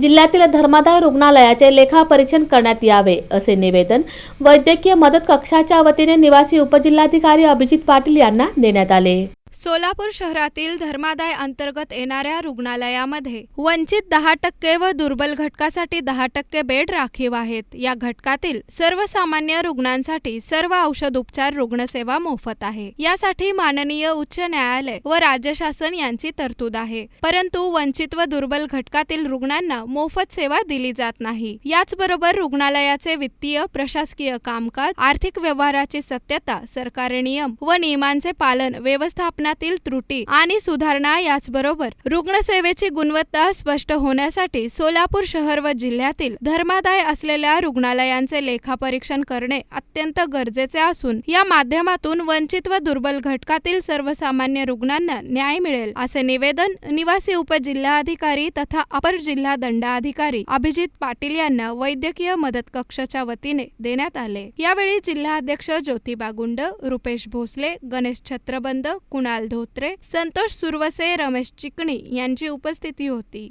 जिल्ह्यातील धर्मादाय रुग्णालयाचे लेखापरीक्षण करण्यात यावे असे निवेदन वैद्यकीय मदत कक्षाच्या वतीने निवासी उपजिल्हाधिकारी अभिजित पाटील यांना देण्यात आले. सोलापूर शहरातील धर्मादाय अंतर्गत येणाऱ्या रुग्णालयामध्ये वंचित दहा टक्के व दुर्बल घटकासाठी दहा टक्के बेड राखीव आहेत. या घटकातील सर्वसामान्य रुग्णांसाठी सर्व औषध उपचार रुग्णसेवा मोफत आहे. यासाठी माननीय उच्च न्यायालय व राज्य शासन यांची तरतूद आहे. परंतु वंचित व दुर्बल घटकातील रुग्णांना मोफत सेवा दिली जात नाही. याचबरोबर रुग्णालयाचे वित्तीय प्रशासकीय कामकाज आर्थिक व्यवहाराची सत्यता सरकारी नियम व नियमांचे पालन व्यवस्थापन व्यवस्थापनातील त्रुटी आणि सुधारणा याचबरोबर रुग्णसेवेची गुणवत्ता स्पष्ट होण्यासाठी सोलापूर शहर व जिल्ह्यातील धर्मादाय असलेल्या रुग्णालयांचे लेखापरीक्षण करणे अत्यंत गरजेचे असून या माध्यमातून वंचित व दुर्बल घटकातील सर्वसामान्य रुग्णांना न्याय मिळेल असे निवेदन निवासी उपजिल्हाधिकारी तथा अपर जिल्हा दंडाधिकारी अभिजित पाटील यांना वैद्यकीय मदत कक्षाच्या वतीने देण्यात आले. यावेळी जिल्हाध्यक्ष ज्योतिबा गुंड रुपेश भोसले गणेश छत्रबंद कुणाल धोत्रे संतोष सुरवसे रमेश चिकणी यांची उपस्थिती होती.